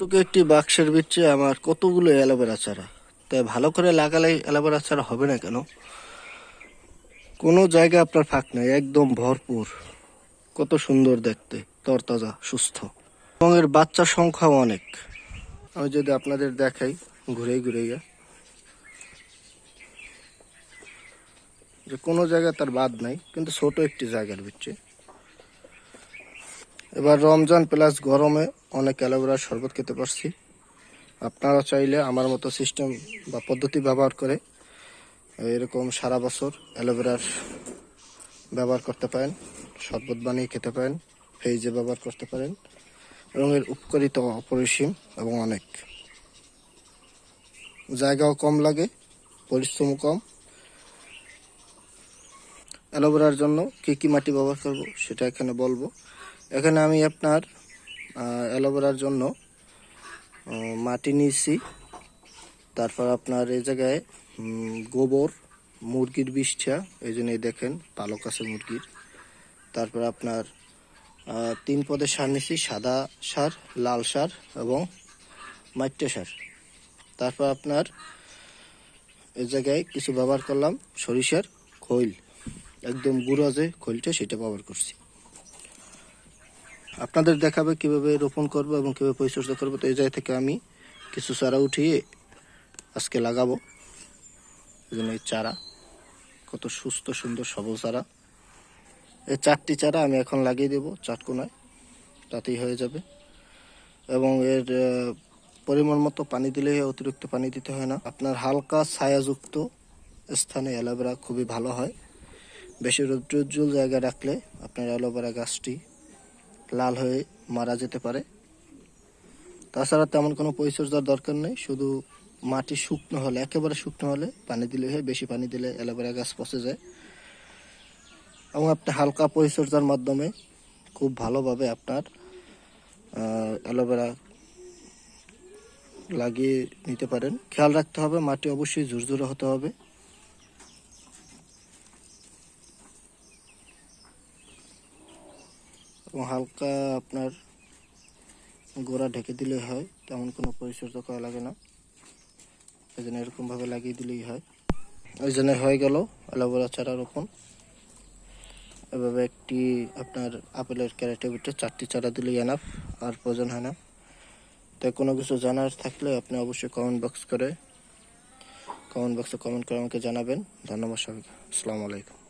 টুকু একটি বাক্সের ভিতরে আমার কতগুলো অ্যালোভেরা চারা তাই ভালো করে লাগালে অ্যালোভেরা চারা হবে না কেন? কোনো জায়গা আপনার ফাঁক নেই, একদম ভরপুর। কত সুন্দর দেখতে, তরতাজা, সুস্থ। এবং এর বাচ্চার সংখ্যাও অনেক। আমি যদি আপনাদের দেখাই ঘুরে ঘুরে যে কোনো জায়গায় তার বাদ নাই, কিন্তু ছোট একটি জায়গার ভিতরে। এবার রমজান প্লাস গরমে অনেক অ্যালোভেরার শরবত খেতে পারছি। আপনারা চাইলে আমার মতো সিস্টেম বা পদ্ধতি ব্যবহার করে এরকম সারা বছর অ্যালোভেরার ব্যবহার করতে পারেন, শরবত বানিয়ে খেতে পারেন ফ্রিজে ব্যবহার করতে পারেন। এবং এর উপকারিতা অপরিসীম এবং অনেক। জায়গাও কম লাগে, পরিশ্রমও কম। অ্যালোভেরার জন্য কী কী মাটি ব্যবহার করব সেটা এখানে বলব। এখানে আমি আপনার অ্যালোভেরার জন্য মাটি নিয়েছি। তারপর আপনার এই জায়গায় গোবর, মুরগির বিষটা, এই জন্য এই দেখেন, পালক আছে মুরগির। তারপর আপনার তিন পদের সার নিয়েছি, সাদা সার, লাল সার এবং মাইট্যা সার। তারপর আপনার, এই জায়গায় কিছু ব্যবহার করলাম, সরিষার খৈল। একদম গুঁড়ো যে খৈলটা, সেটা ব্যবহার করছি। আপনাদের দেখাবে কীভাবে রোপণ করব এবং কীভাবে পরিচর্যা করব। তো এই জায়গা থেকে আমি কিছু চারা উঠিয়ে আজকে লাগাবো। এই এই চারা কত সুস্থ, সুন্দর, সবল চারা। এই চারটি চারা আমি এখন লাগিয়ে দেবো চাটকোনায় তাতেই হয়ে যাবে। এবং এর পরিমাণ মতো পানি দিলে অতিরিক্ত পানি দিতে হয় না। আপনার হালকা ছায়াযুক্ত স্থানে অ্যালোভেরা খুবই ভালো হয়। বেশি রৌদ্রোজ্জ্বল জায়গায় রাখলে আপনার অ্যালোভেরা গাছটি লাল হয়ে মারা যেতে পারে। তাছাড়া তেমন কোনো পরিচর্যার দরকার নেই, শুধু মাটি শুকনো হলে, একেবারে শুকনো হলে পানি দিলে হয় বেশি পানি দিলে অ্যালোভেরা গাছ পচে যায়। এবং আপনি হালকা পরিচর্যার মাধ্যমে খুব ভালোভাবে আপনার অ্যালোভেরা লাগিয়ে নিতে পারেন। খেয়াল রাখতে হবে মাটি অবশ্যই ঝুরঝুরে হতে হবে। এবং হালকা আপনার গোড়া ঢেকে দিলে হয়, তেমন কোনো পরিচর্যা করা লাগে না। ওই জন্য এরকমভাবে লাগিয়ে দিলেই হয়। ওই জন্য হয়ে গেল অ্যালোভেরা চারা রোপণ। এভাবে একটি আপনার আপেলের ক্যারেটের ভিতরে চারটি চারা দিলেই এনাফ আর প্রয়োজন হয় না। তাই কোনো কিছু জানার থাকলে আপনি অবশ্যই কমেন্ট বক্স করে কমেন্ট বক্সে কমেন্ট করে আমাকে জানাবেন। ধন্যবাদ সবাইকে। আসসালামু আলাইকুম।